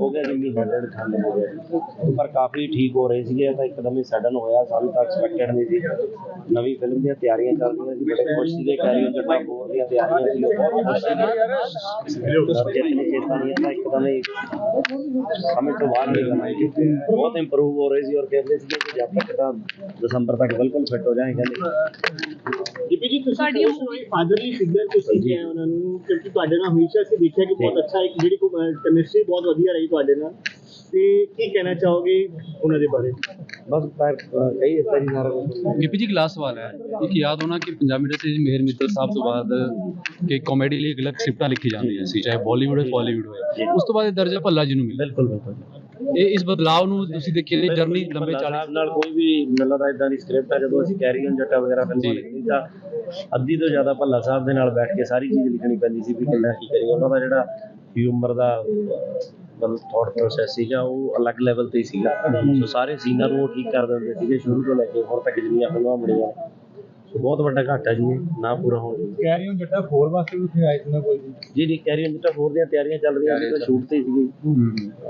ਹੋ ਗਿਆ ਜੀ ਮਹੀਨਾ ਡੇਢ ਠੰਡ ਹੋ ਗਿਆ ਜੀ ਪਰ ਕਾਫੀ ਠੀਕ ਹੋ ਰਹੇ ਸੀਗੇ, ਇਹ ਤਾਂ ਇੱਕਦਮ ਹੀ ਸਡਨ ਹੋਇਆ, ਸਾਨੂੰ ਤਾਂ ਐਕਸਪੈਕਟਡ ਨਹੀਂ ਸੀ। ਨਵੀਂ ਫਿਲਮ ਦੀਆਂ ਤਿਆਰੀਆਂ ਚੱਲ ਰਹੀਆਂ ਸੀ, ਬੜੇ ਖੁਸ਼ ਸੀਗੇ ਕੈਰੀਅਰ ਜੱਟਾ ਫੋਰ ਦੀਆਂ ਤਿਆਰੀਆਂ ਸੀ ਬਹੁਤ ਖੁਸ਼ ਸੀਗੇ। ਜਿਤਨੇ ਚੇਤਾ ਨਹੀਂ ਤਾਂ ਇੱਕਦਮ ਹੀ ਸਮੇਂ ਤੋਂ ਬਾਹਰ ਨਹੀਂ ਗਏ ਜੀ ਬਹੁਤ ਇੰਪਰੂਵ ਹੋ ਰਹੇ ਸੀ ਔਰ ਕਹਿੰਦੇ ਸੀਗੇ ਕਿ ਜਦ ਤੱਕ ਤਾਂ ਦਸੰਬਰ ਤੱਕ ਬਿਲਕੁਲ ਫਿੱਟ ਹੋ ਜਾਏਗਾ ਦੀਪੀ ਜੀ ਤੁਸੀਂ ਫਾਦਰਲੀ ਫਿਗਰ ਤੁਸੀਂ ਕਿਹਾ ਉਹਨਾਂ ਨੂੰ ਕਿਉਂਕਿ ਤੁਹਾਡੇ ਨਾਲ ਹਮੇਸ਼ਾ ਅਸੀਂ ਦੇਖਿਆ ਕਿ ਬਹੁਤ ਅੱਛਾ ਇੱਕ ਜਿਹੜੀ ਕੈਮਿਸਟਰੀ ਬਹੁਤ ਵਧੀਆ ਰਹੀ ਤੁਹਾਡੇ ਨਾਲ। ਤੇ ਕੀ ਕਹਿਣਾ ਚਾਹੋਗੇ ਉਹਨਾਂ ਦੇ ਬਾਰੇ? ਕਈ ਗਿੱਪੀ ਜੀ ਇੱਕ ਲਾਸਟ ਸਵਾਲ ਹੈ। ਇੱਕ ਯਾਦ ਹੋਣਾ ਕਿ ਪੰਜਾਬੀ ਇੰਡਸਟਰੀ 'ਚ ਮੇਹਰ ਮਿੱਤਲ ਸਾਹਿਬ ਤੋਂ ਬਾਅਦ ਕਿ ਕਾਮੇਡੀ ਲਈ ਅਲੱਗ ਸਕ੍ਰਿਪਟਾਂ ਲਿਖੀ ਜਾਂਦੀਆਂ ਸੀ ਚਾਹੇ ਬਾਲੀਵੁੱਡ ਹੋਵੇ ਬਾਲੀਵੁੱਡ ਹੋਵੇ ਉਸ ਤੋਂ ਬਾਅਦ ਇਹ ਦਰਜਾ ਭੱਲਾ ਜੀ ਨੂੰ ਮਿਲਿਆ। ਬਿਲਕੁਲ ਬਿਲਕੁਲ ਇਹ ਇਸ ਬਦਲਾਅ ਨੂੰ ਤੁਸੀਂ ਦੇਖਿਆ ਜਿਹੜੀ ਜਰਨੀ ਲੰਬੇ ਭੱਲਾ ਚਾਲੀ ਸਾਹਿਬ ਨਾਲ ਕੋਈ ਵੀ ਮੈਨੂੰ ਲੱਗਦਾ ਇਦਾਂ ਦੀ ਸਕ੍ਰਿਪਟ ਹੈ ਜਦੋਂ ਅਸੀਂ ਕੈਰੀਅਨ ਜੱਟਾ ਵਗੈਰਾ ਫਿਲਮਾਂ ਲਿਖਦੀ ਤਾਂ ਅੱਧੀ ਤੋਂ ਜ਼ਿਆਦਾ ਭੱਲਾ ਸਾਹਿਬ ਦੇ ਨਾਲ ਬੈਠ ਕੇ ਸਾਰੀ ਚੀਜ਼ ਲਿਖਣੀ ਪੈਂਦੀ ਸੀ ਵੀ ਕਿੰਨਾ ਕੀ ਕਰੀਏ। ਉਹਨਾਂ ਦਾ ਜਿਹੜਾ ਹਿਊਮਰ ਦਾ ਮਤਲਬ ਥਾਟ ਪ੍ਰੋਸੈਸ ਸੀਗਾ ਉਹ ਅਲੱਗ ਲੈਵਲ ਤੇ ਹੀ ਸੀਗਾ। ਸੋ ਸਾਰੇ ਸੀਨਾਂ ਨੂੰ ਉਹ ਠੀਕ ਕਰ ਦਿੰਦੇ ਸੀਗੇ ਸ਼ੁਰੂ ਤੋਂ ਲੈ ਕੇ ਹੁਣ ਤੱਕ ਜਿੰਨੀਆਂ ਫਿਲਮਾਂ ਬਣੀਆਂ ਸੋ ਬਹੁਤ ਵੱਡਾ ਘਾਟਾ ਜੀ ਨਾ ਪੂਰਾ ਹੋਣ ਦੀ ਰਹੇ ਹੋ ਜੱਟਾ 4 ਵਾਸਤੇ ਵੀ ਉੱਥੇ ਆਏ ਸੀ ਨਾ ਕੋਈ ਜੀ ਜੀ ਕੈਰੀਅਨ ਜੱਟਾ ਹੋਰ ਦੀਆਂ ਤਿਆਰੀਆਂ ਚੱਲ ਰਹੀਆਂ ਸੀ ਤਾਂ ਸ਼ੂਟ ਤੇ ਹੀ ਸੀਗੀ।